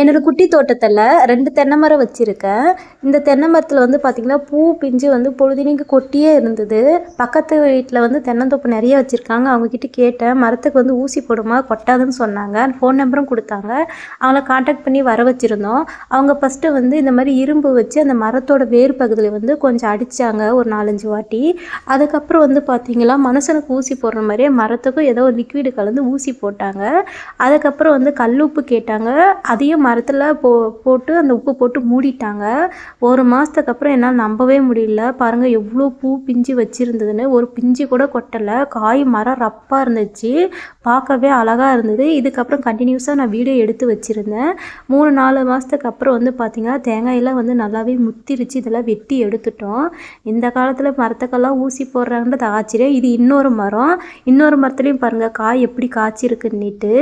என்னோட குட்டி தோட்டத்தில் ரெண்டு தென்னை மரம் வச்சுருக்கேன். இந்த தென்னை மரத்தில் வந்து பார்த்திங்கன்னா பூ பிஞ்சு வந்து பொழுதினிக்கு கொட்டியே இருந்தது. பக்கத்து வீட்டில் வந்து தென்னந்தோப்பு நிறைய வச்சுருக்காங்க. அவங்கக்கிட்ட கேட்டேன். மரத்துக்கு வந்து ஊசி போடுமா கொட்டாதுன்னு சொன்னாங்க. ஃபோன் நம்பரும் கொடுத்தாங்க. அவங்கள காண்டாக்ட் பண்ணி வர வச்சுருந்தோம். அவங்க ஃபஸ்ட்டு வந்து இந்த மாதிரி இரும்பு வச்சு அந்த மரத்தோட வேர் பகுதியில் வந்து கொஞ்சம் அடித்தாங்க ஒரு நாலஞ்சு வாட்டி. அதுக்கப்புறம் வந்து பார்த்திங்கன்னா மனுஷனுக்கு ஊசி போடுற மாதிரியே மரத்துக்கும் ஏதோ ஒரு லிக்விடு கலந்து ஊசி போட்டாங்க. அதுக்கப்புறம் வந்து கல் உப்பு கேட்டாங்க. அதையும் மரத்தில் போ போட்டு அந்த உப்பு போட்டு மூடிட்டாங்க. ஒரு மாதத்துக்கு அப்புறம் என்னால் நம்பவே முடியல. பாருங்கள் எவ்வளோ பூ பிஞ்சு வச்சுருந்ததுன்னு. ஒரு பிஞ்சு கூட கொட்டலை. காய் மரம் ரப்பாக இருந்துச்சு. பார்க்கவே அழகாக இருந்தது. இதுக்கப்புறம் கண்டினியூஸாக நான் வீடியோ எடுத்து வச்சுருந்தேன். மூணு நாலு மாதத்துக்கு அப்புறம் வந்து பார்த்திங்கன்னா தேங்காயெல்லாம் வந்து நல்லாவே முத்திருச்சு. இதெல்லாம் வெட்டி எடுத்துட்டோம். இந்த காலத்தில் மரத்துக்கெல்லாம் ஊசி போடுறாங்கன்றது ஆச்சரியம். இது இன்னொரு மரம். இன்னொரு மரத்துலேயும் பாருங்கள் காய் எப்படி காய்ச்சிருக்குன்னுட்டு.